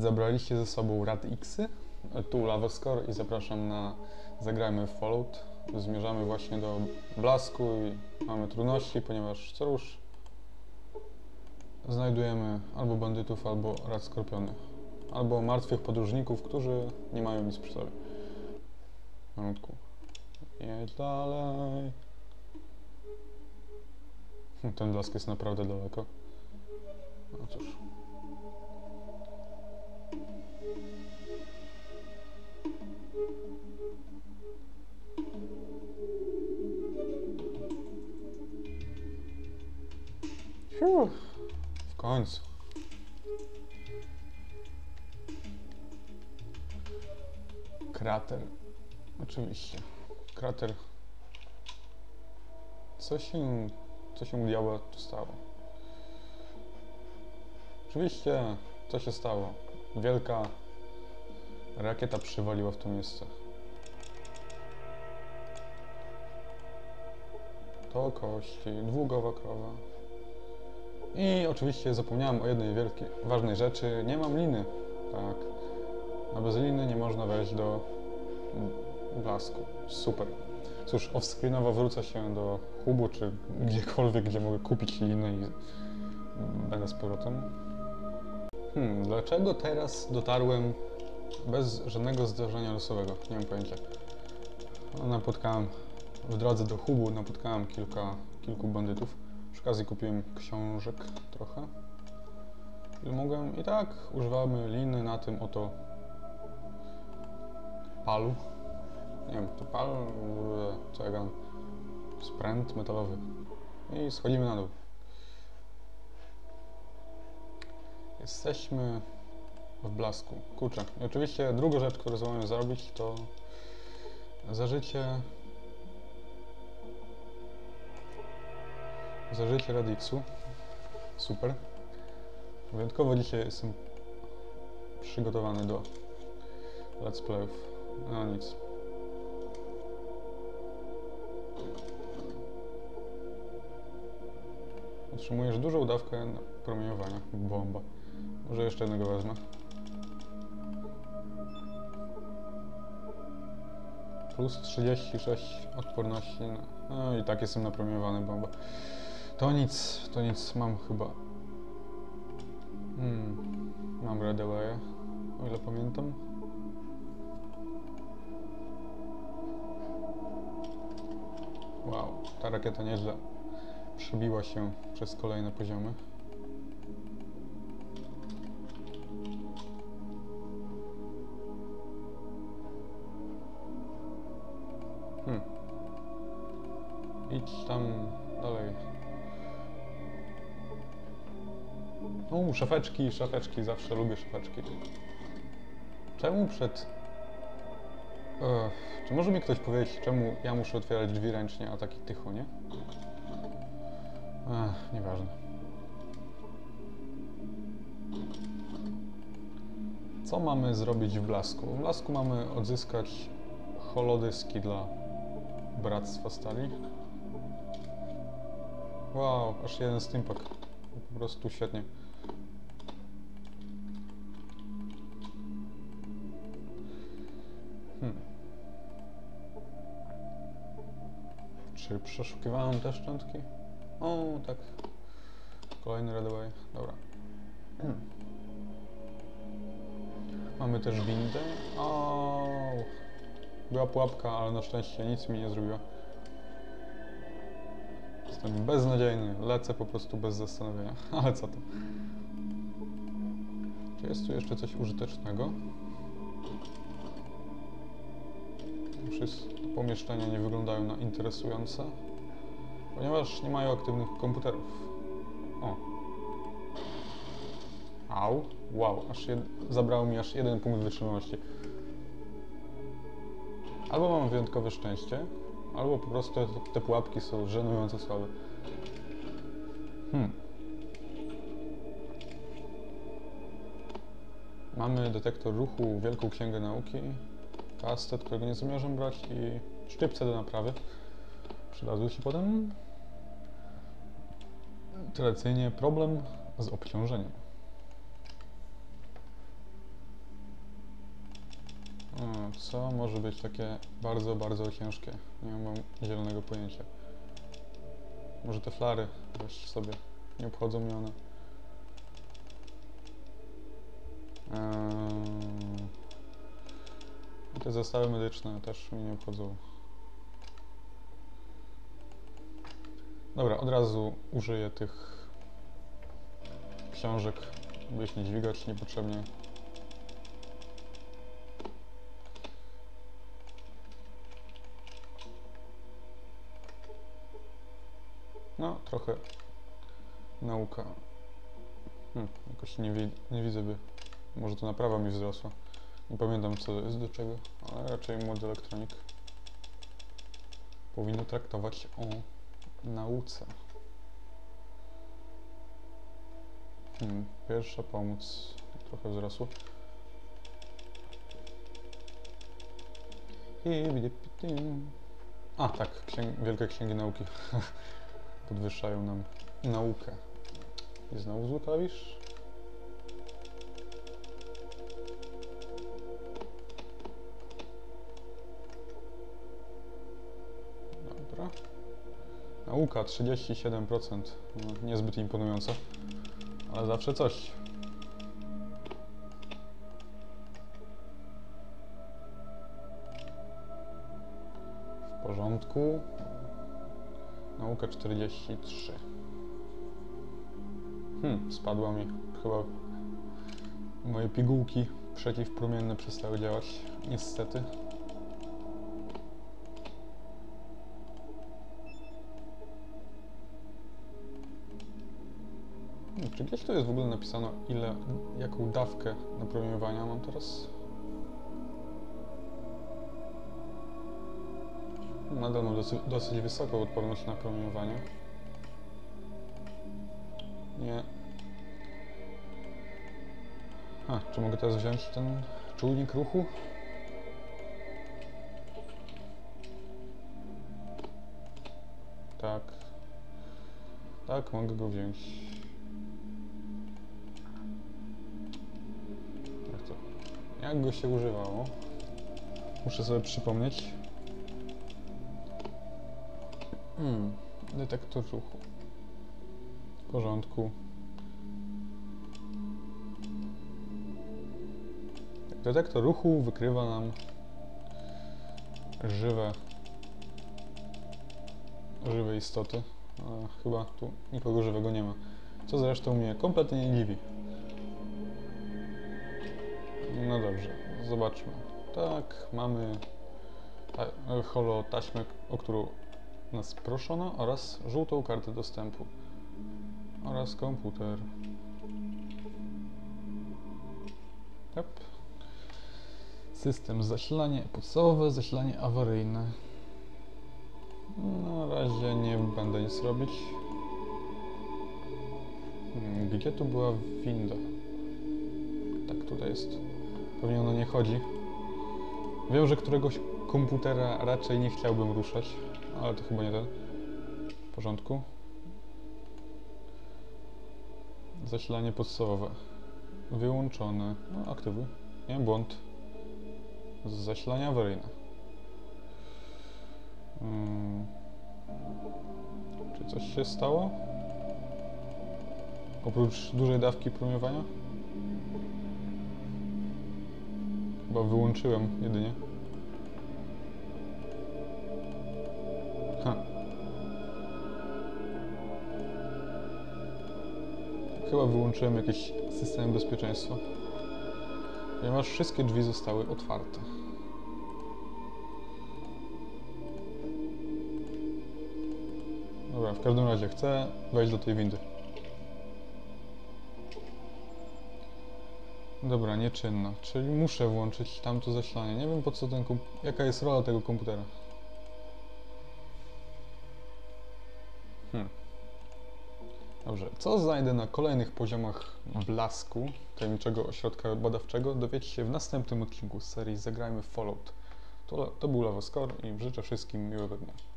Zabraliście ze sobą Rad Xy, tu Lavascore i zapraszam na Zagrajmy Fallout. Zmierzamy właśnie do blasku i mamy trudności, ponieważ co rusz znajdujemy albo bandytów, albo rad skorpiony. Albo martwych podróżników, którzy nie mają nic przy sobie. Malutku. Jedź dalej. Ten blask jest naprawdę daleko. No cóż. Końcu. Krater. Oczywiście. Krater. Co się... Co się diabła tu stało? Oczywiście, co się stało? Wielka rakieta przywaliła w to miejsce. To kości, dwugowa krowa. I oczywiście zapomniałem o jednej wielkiej, ważnej rzeczy. Nie mam liny. Tak. A bez liny nie można wejść do blasku. Super. Cóż, offscreenowo wrócę się do hubu, czy gdziekolwiek, gdzie mogę kupić linę i będę z powrotem. Hmm, dlaczego teraz dotarłem bez żadnego zdarzenia losowego? Nie mam pojęcia. No, napotkałem w drodze do hubu, napotkałem kilka, kilku bandytów. Przy okazji kupiłem książek trochę. Ile mogłem. I tak używamy liny na tym oto palu. Nie wiem, to pal, co ja gadam. Spręt metalowy. I schodzimy na dół. Jesteśmy w blasku. Kurczę. I oczywiście druga rzecz, którą zamierzam zrobić, to zażycie zażycie Radixu. Super. Wyjątkowo dzisiaj jestem przygotowany do let's playów. No nic. Otrzymujesz dużą dawkę promieniowania. Bomba. Może jeszcze jednego wezmę. Plus 36 odporności. No, no i tak jestem napromieniowany, bomba. To nic, to nic, mam chyba. Hmm, mam Red Away, o ile pamiętam. Wow, ta rakieta nieźle przebiła się przez kolejne poziomy. Hmm. Idź tam dalej. O, szafeczki, szafeczki, zawsze lubię szafeczki. Czemu przed... Ech, czy może mi ktoś powiedzieć, czemu ja muszę otwierać drzwi ręcznie, a taki tycho, nie? Ech, nieważne. Co mamy zrobić w blasku? W blasku mamy odzyskać holodyski dla Bractwa Stali. Wow, aż jeden steampunk. Po prostu świetnie. Czy przeszukiwałem te szczątki? O, tak. Kolejny Redaway. Dobra. Hmm. Mamy też windę. O, była pułapka, ale na szczęście nic mi nie zrobiła. Jestem beznadziejny. Lecę po prostu bez zastanowienia. Ale co to? Czy jest tu jeszcze coś użytecznego? Wszystkie pomieszczenia nie wyglądają na interesujące, ponieważ nie mają aktywnych komputerów. O. Au. Wow, aż jed... zabrało mi aż jeden punkt wytrzymałości. Albo mam wyjątkowe szczęście, albo po prostu te, pułapki są żenująco słabe. Hmm. Mamy detektor ruchu, wielką księgę nauki, kastet, którego nie zamierzam brać i szczypce do naprawy. Przydadzą się potem. Tradycyjnie problem z obciążeniem. Co może być takie bardzo, bardzo ciężkie? Nie mam zielonego pojęcia. Może te flary weź sobie. Nie obchodzą mnie one. Te zestawy medyczne też mnie nie obchodzą. Dobra, od razu użyję tych książek, by ich nie dźwigać niepotrzebnie. No, trochę nauka. Hmm, jakoś nie, wi- nie widzę, by. Może to naprawa mi wzrosła. Nie pamiętam, co jest do czego, ale raczej młody elektronik powinno traktować o nauce. Hmm, pierwsza pomoc trochę. Hibidi-pidi. A, tak, księg wielkie księgi nauki podwyższają nam naukę. I znowu zły klawisz? Nauka 37%. No, niezbyt imponująco, ale zawsze coś. W porządku. Nauka 43. Hmm, spadła mi chyba. Moje pigułki przeciwpromienne przestały działać. Niestety. Czy gdzieś tu jest w ogóle napisano, ile, jaką dawkę napromieniowania mam teraz? Nadal mam dosyć, dosyć wysoką odporność na promieniowanie. Nie. A, czy mogę teraz wziąć ten czujnik ruchu? Tak. Tak, mogę go wziąć. Jak go się używało? Muszę sobie przypomnieć. Hmm, detektor ruchu. W porządku. Detektor ruchu wykrywa nam żywe, żywe istoty. A, chyba tu nikogo żywego nie ma. Co zresztą mnie kompletnie nie dziwi. No dobrze, zobaczmy. Tak, mamy ta, holo taśmę, o którą nas proszono oraz żółtą kartę dostępu oraz komputer. Yep. System zasilanie podstawowe, zasilanie awaryjne. Na razie nie będę nic robić. Hmm, Gdzie tu była winda? Tak, tutaj jest. Pewnie ona nie chodzi. Wiem, że któregoś komputera raczej nie chciałbym ruszać, ale to chyba nie ten. W porządku. Zasilanie podstawowe. Wyłączone. No, aktywuj. Nie, błąd. Zasilanie awaryjne. Hmm. Czy coś się stało? Oprócz dużej dawki promieniowania? Chyba wyłączyłem jedynie. Chyba wyłączyłem jakiś system bezpieczeństwa. Ponieważ wszystkie drzwi zostały otwarte. Dobra, w każdym razie chcę wejść do tej windy. Dobra, nieczynna, czyli muszę włączyć tamto zasilanie. Nie wiem po co ten jaka jest rola tego komputera. Hmm. Dobrze, co znajdę na kolejnych poziomach blasku tajemniczego ośrodka badawczego dowiecie się w następnym odcinku z serii Zagrajmy Fallout. To, to był Lawoscore i życzę wszystkim miłego dnia.